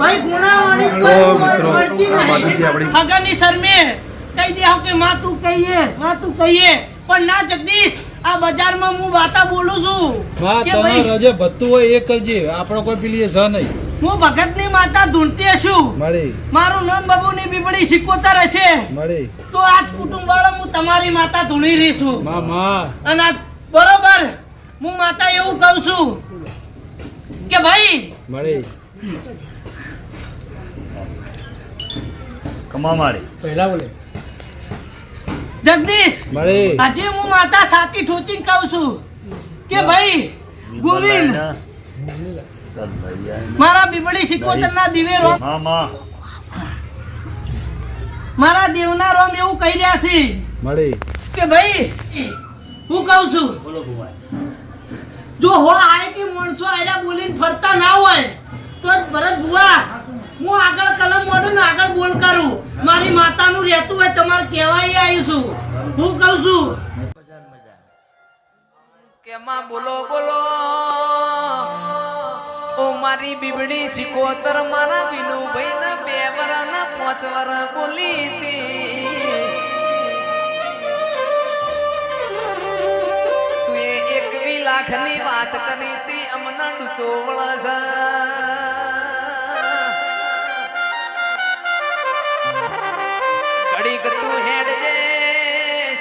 ભાઈ ગુનાવાળી તો મિત્રો, આ બાજુ છે આપણી- હગાની શરમે કહી દે કે માં તું કહીએ માં તું કહીએ. પણ ના જગદીશ આ બજારમાં હું વાતા બોલું છું જે ભત્તું હોય એ કરજે. આપણો કોઈ પેલી સહ નહીં. હું ભગતની માતા ધૂણતી છું. મળી. મારું નામ બાબુની બીબડી સિકોતર હશે. મળી. તો આજ કુટુંબ વાળો હું તમારી માતા ધૂણી રહી છું. મા મા અને બરોબર હું માતા એવું કહું છું કે ભાઈ મળી. કમા મારી. પહેલા બોલે. જગદીશ આજે હું માતા સાથી ઠોચીને કહું છું કે ભાઈ ગોવિંદ મારા બીબડી સિકોતર ના દિવે રોમ મારા દેવના રોમ એવું કહી રહ્યા છે મળી કે ભાઈ હું કહું છું બોલો જો હો આઈટી માણસો આયરા બોલીને ફરતા ના હોય તો ભરત બુઆ હું આગળ કલમ મોડું ને આગળ બોલ કરું. મારી માતાનું રહેતું હોય તમારે કહેવાય આવીશું. હું કહું છું. કેમાં બોલો બોલો. ઓ મારી બીબડી સિકોતર મારા વિનુભાઈ ને બે વર ને પાંચ વર બોલી હતી. તું એક એકવી લાખની વાત કરી હતી અમને ડૂચો વળસ હેડજે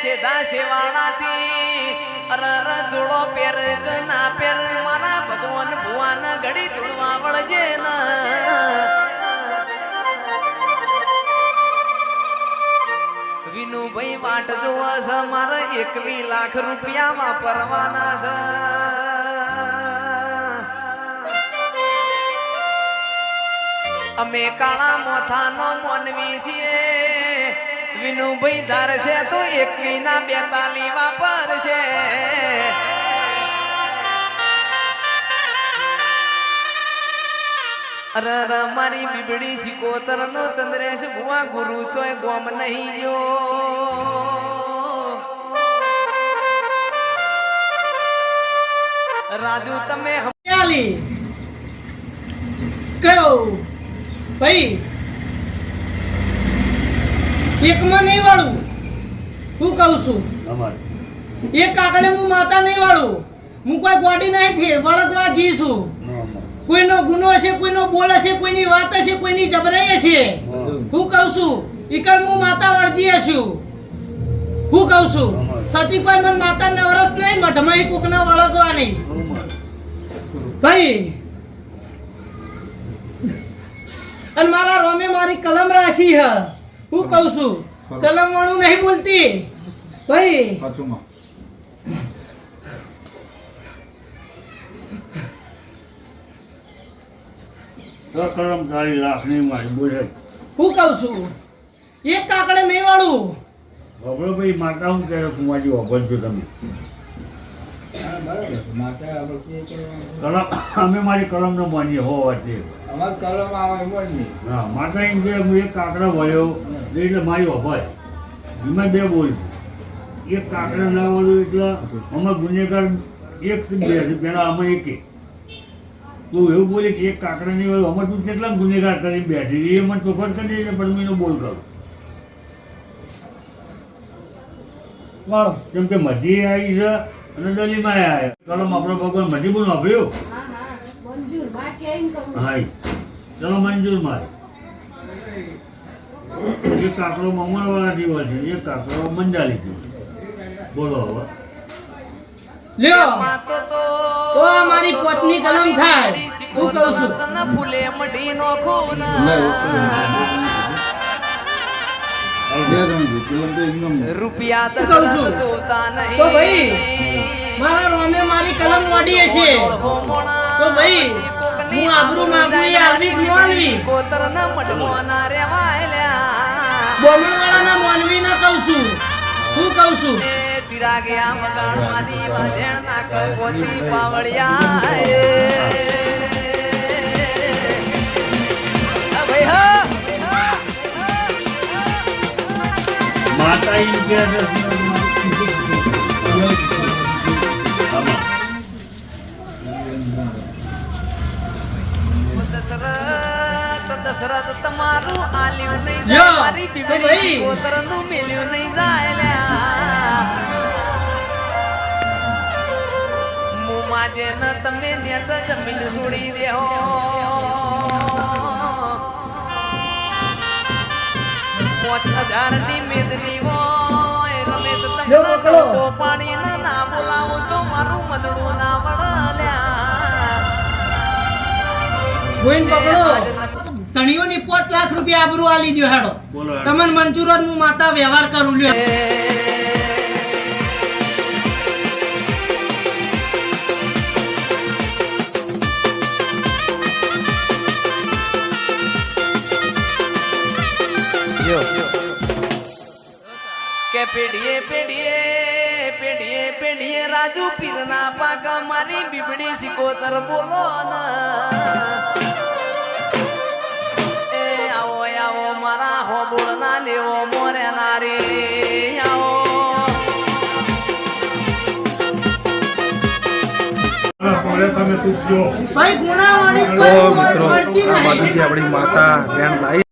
સીધા શેવાળાથી અરર જોડો પેર ના પેર મારા ભગવાન ભુવાન ઘડી ધૂળવા વળજે વિનુભાઈ વાટ જોવા છે મારે એકવી લાખ રૂપિયા વાપરવાના છે અમે કાળા મોથાનો મોનવી છીએ. વિનુભાઈ ધારશે તો એકવી ના બેતાલી વાપરશે અરે મારી બીબડી શિકોતર નો ચંદ્રેશ ભુવા ગુરુ છો ગોમ નહીં જો રાજુ, તમે કયો? ભાઈ એકમાં નહીં વાળું. હું કહું છું. એક કાકડે હું માતા નહીં વાળું. હું કોઈ ગોડી નહીં થી વળગવા જીશું કોઈનો ગુનો હશે કોઈનો બોલ હશે કોઈની વાત છે કોઈની જબરાઈ છે હું કહું છું ઈકડ હું માતા વળજી હશું. હું કહું છું સતી કોઈ મને માતા નવરસ નહીં મઠમાં કોકના વળગવા નહીં. ભાઈ અને મારા રોમે મારી કલમ રાશી હ. હું કહું છું કલમ વાળું નહીં બોલતી. ભાઈ. સાચુંમાં. તો કર્મચારી લાખની મારી બોલે. હું કહું છું એક કાકડે નહીં વાળું. ગભરો ભાઈ માતા હું કહે કુમારજી વાપરજો તમે કલમ અમે મારી કલમનો માનીએ હો વાત છે. અમાર કલમ આવે એમ જ નહીં. હા માતા એમ કે હું એક કાકડા વળ્યો. એટલે મારી વભાય એમાં બે બોલ. છે. એક કાકડા ના વળ્યો એટલે અમે ગુનેગાર એક બે છે પેલા અમે એક. તું એવું બોલે કે એક કાકડા નહીં વળ્યો અમે તું કેટલા ગુનેગાર કરી બેઠી એ મને ચોખર કરી દે પણ બોલ કરું. વાળો. કેમ કે મધી આવી છે અને દલીમાં આવ્યા. કલમ આપણો ભગવાન મધી બોલ વાપર્યું હા. ચલો મંજૂર મારે. એક કાકડો મમણવાળા જેવા છે એક કાકડો મંડાલી છે. બોલો હવે. લ્યો. તો તો મારી પોતની કલમ થાય. હું કહું છું. તને ફૂલે મઢી નો ખૂન રૂપિયા દસ છું. જોતા નહીં. તો ભાઈ, મારા રોમે મારી કલમ વાડી હશે તો ભાઈ, હું આબરૂ માગું એ આલવી કે ન મઢવાના રેવાયલા બોમણવાળાના મોનવી ના કહું છું. હું કહું છું. એ ચિરાગ્યા મગાણવાની વાજણ ના કપોચી પાવળિયા. એ. ભાઈ હા! માતા એમ કે દશરથ તમારું આલ્યું નહીં જાય મારી તો બીબડી. કોતરનું મેલ્યું નહીં જાય મુમાં ન તમે નેચ જમીન છોડી દેહો પાંચ હજારની મેદની હોય રમેશ તમને પકડો. ટોકો ના બોલાવો તો મારું મદડું ના વળલ્યા ગોઈન પકડો ધણીઓની પાંચ લાખ રૂપિયા આબરૂ આલી દ્યો હેડો. તમને મંજૂર હું માતા વ્યવહાર કરું લ્યો. કે પેઢીએ પેઢીએ પેઢીએ પેઢીએ રાજુ પીરના પાક મારી બીબડી સિકોતર બોલો ને. મારા હોબુળ ના લેવો મોરે નારી. આવો. ભાઈ ગુનાવાળી તો મિત્રો. આ બાજુથી આપણી માતા બેન લાવી.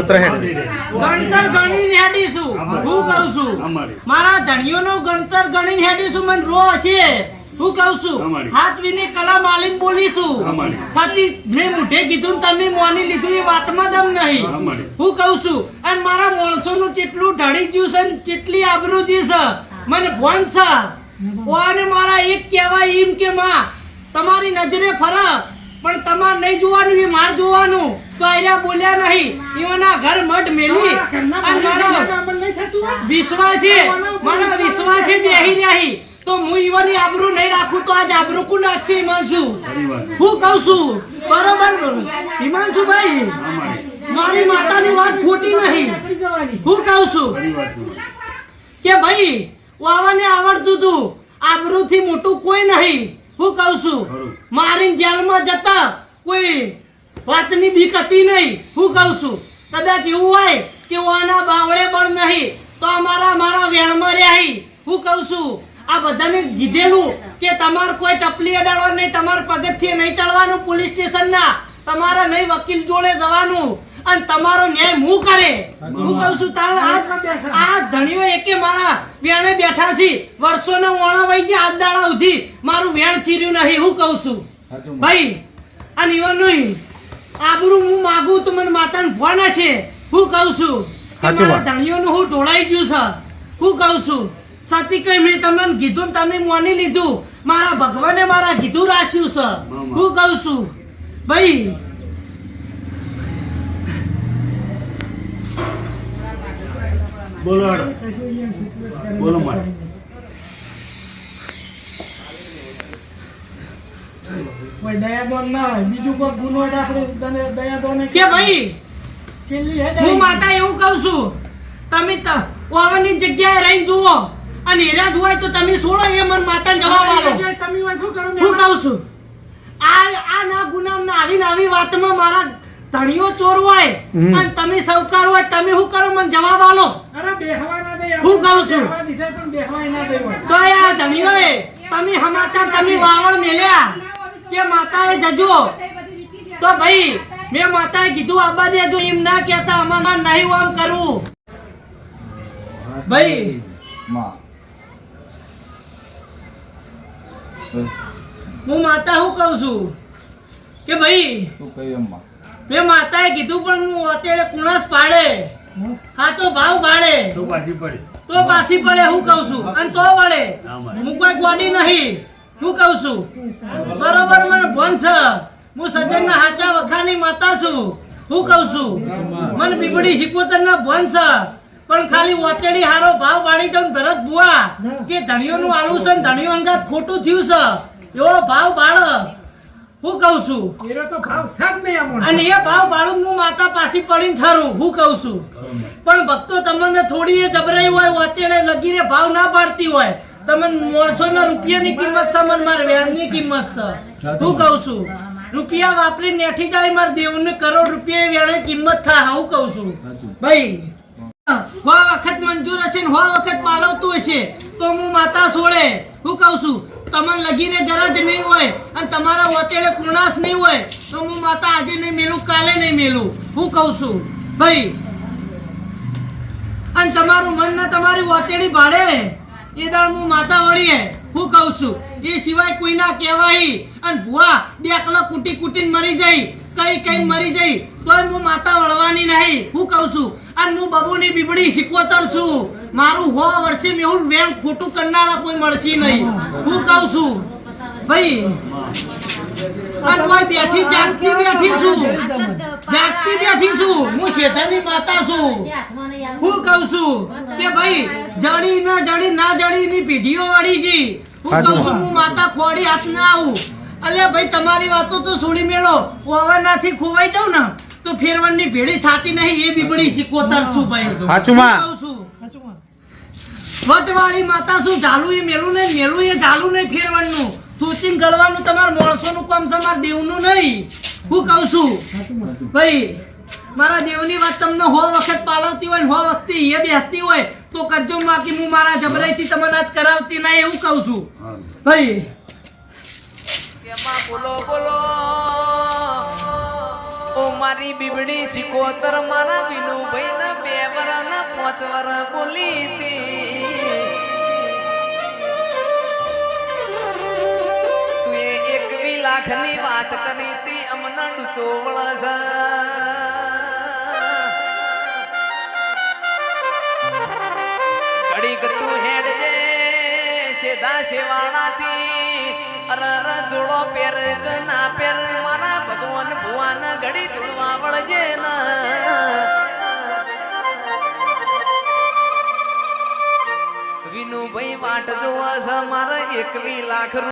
ઉતરે હે ગણતર ગણીને હેડીશું. હું કહું છું. મારા ધણીઓનું ગણતર ગણીને હેડીશું મને રો છે હું કહું છું હાથ વિને કલા માલીને બોલીશું. સાથી મેં મુઠે કીધું તમે મોની લીધું એ વાતમાં દમ નહીં. હું કહું છું અને મારા માણસોનું જેટલું ઢળી ગયું છે ને જેટલી આબરૂ જી છે મને ભોન છે ઓને મારા એક કહેવાય એમ કે માં તમારી નજરે ફરક. પણ તમાર નહીં જોવાનું એ માર જોવાનું. તો આયરા બોલ્યા નહીં. એવાના ઘર મઢ મેલી. અને મારો વિશ્વાસે મારો વિશ્વાસે બેહી રહી. તો હું ઈવાની આબરૂ નહીં રાખું તો આજ આબરૂ કુ નાખશે હિમાંશુ હું કહું છું બરોબર? હિમાંશુ ભાઈ મારી. માતાની વાત ખોટી નહીં. હું કહું છું. કે ભાઈ વાવાને આવડતું તું. આબરૂથી મોટું કોઈ નહીં. હું કહું છું મારી જેલમાં જતા કોઈ વાતની બીક હતી નહીં. હું કહું છું કદાચ એવું હોય કે આના બાવળે પણ નહીં તો અમારા મારા વેણમાં રહ્યા હું કહું છું આ બધાને કીધેલું કે તમારે કોઈ ટપલી અડાડવા નહીં તમારે પગથિયે નહીં ચડવાનું પોલીસ સ્ટેશનના. તમારે નહીં વકીલ જોડે જવાનું. અને તમારો ન્યાય હું કરે. હું કહું છું તાર આ આ ધણીઓ એકે મારા વેણે બેઠા છે. વર્ષોને ઓણા વહી ગયા આજ દાડા સુધી મારું વેણ ચીર્યું નહીં હું કહું છું. ભાઈ આ નિવન નહીં. આબરૂ હું માગું તો મને માતાને ફોન હશે. હું કહું છું મારા ધણીઓનું હું ઢોળાઈ ગયું છે. હું કહું છું સતી કઈ મેં તમને કીધું તમે મોની લીધું. મારા ભગવાને મારા કીધું રાખ્યું છે. હું કહું છું ભાઈ બોલો હેડો. બોલો મારે. દયાદોન ના હોય. બીજું કોઈ ગુનો હોય આપણે દયાદોન કે ભાઈ? હું માતા એવું કહું છું. તમે ત- ઓવનની જગ્યાએ રહી જુઓ. અને હેરા જ હોય તો તમે છોડો એ મને માતા જવાબ આલો તમે શું કરો હું કહું છું. આ આ ના ગુનામ ના આવી આવી વાતમાં મારા ધણીઓ ચોર હોય અને તમે સૌકાર હોય તમે શું કરો? મને જવાબ આલો અરે બેહવા ના દે હું કહું છું. દીધા પણ બેહવાય ના દે તો આ ધણીઓએ તમે સમાચાર તમે વાવણ મેલ્યા કે માતાએ જજો. તો ભાઈ મેં માતાએ કીધું આબા દેજો. એમ ના કહેતા અમારા નહીં આમ કરું. ભાઈ હું માતા હું કહું છું? કે ભાઈ મેં? માતાએ કીધું પણ હું અત્યારે કુણસ પાડે. હા? તો ભાવ પાડે તો પાછી પડે. તો પાછી પડે હું કહું છું. અને તો વળે. હું કોઈ ગોડી નહીં. હું કહું છું. બરોબર મને ફોન છે. હું સજ્જનના હાચા વખાની માતા છું. હું કહું છું. મને બીબડી શીખવતરના ભોન છે. પણ ખાલી ઓતેડી હારો ભાવ પાડી દઉં ને ભરત બુઆ. કે ધણીઓનું આલુ છે ને ધણીઓ અંગાત ખોટું થયું છે. એવો ભાવ બાળ હું કહું છું? એનો તો ભાવ સાજ નહીં આમ અને એ ભાવ બાળું હું માતા પાછી પડીને ઠરું હું કહું છું. પણ ભક્તો તમને થોડી એ જબરાઈ હોય અત્યારે લગીને ભાવ ના પાડતી હોય. તમને મોળસો ના રૂપિયાની કિંમત છે મને મારે વેણની કિંમત છે. હું કહું છું રૂપિયા વાપરી નેઠી જાય મારા દેવને કરોડ રૂપિયા વેણે કિંમત થાય હું કહું છું. ભાઈ હો વખત મંજૂર હશે ને હો વખત પાલવતું હશે તો હું માતા સોળે હું કહું છું તમને લગીને દરજ નહીં હોય અને તમારા વતેડે કુણાસ નહીં હોય, તો હું માતા આજે નહીં મેલું, કાલે નહીં મેલું. હું કહું છું, ભાઈ, અને તમારું મન ને તમારી વતેડી ભાડે. એ દાળ હું માતા વળીએ. હું કહું છું, એ સિવાય કોઈ ના કહેવાય. અને ભુવા કલાક કૂટી કૂટીને મરી જાય. કઈ કઈ મરી જઈ તોય હું માતા વળવાની નહીં. હું કહું છું અને હું બબુની બીબડી શીખવતર છું. મારું હો વર્ષે મેહુલ બેન ખોટું કરનારા કોઈ મળશે નહીં. હું કહું છું ભાઈ અને ઓય બેઠી જાગતી બેઠી છું. જાગતી બેઠી છું. હું શેઠાની માતા છું. હું કહું છું કે ભાઈ જડી ના જડી ના જડી ની પેઢીઓ વળી ગઈ. હું કહું છું હું માતા ખોડી હાથ ના આવું. અલ્યા ભાઈ તમારી વાતો તો છોડી મેળો. ઓવરનાથી ખોવાઈ જાઉં ને તો ફેરવણની ભેળી થાતી નહીં એ બીબડી શીખવતર છું ભાઈ. હાચું માં. છું. વટવાળી માતા શું ઝાલું એ મેલું નહીં મેલું એ ઝાલું નહીં ફેરવણનું. તુચિંગ ગળવાનું તમારા માણસોનું કામ છે મારા દેવનું નહીં. હું કહું છું. ભાઈ મારા દેવની વાત તમને હો વખત પાલવતી હોય ને હો વખતે એ બેસતી હોય તો કરજો બાકી હું મારા જબરાઈથી તમને આજ કરાવતી નહીં એવું કહું છું. ભાઈ કેમાં બોલો બોલો. ઓ મારી બીબડી શીખોતર મારા વિનુભાઈ ના બે વર ના પાંચ વર બોલી હતી. તું એ એકવી લાખની વાત કરી હતી અમને ડૂચો વળસ ઘડીક તું હેડજે સીધા શેવાણાથી અર અર જોડો પેર ના પેર મારા ભગવાન ભુવાન ઘડી ધૂળવા વળજે વિનુભાઈ વાટ જોવા છે, મારે એકવી લાખ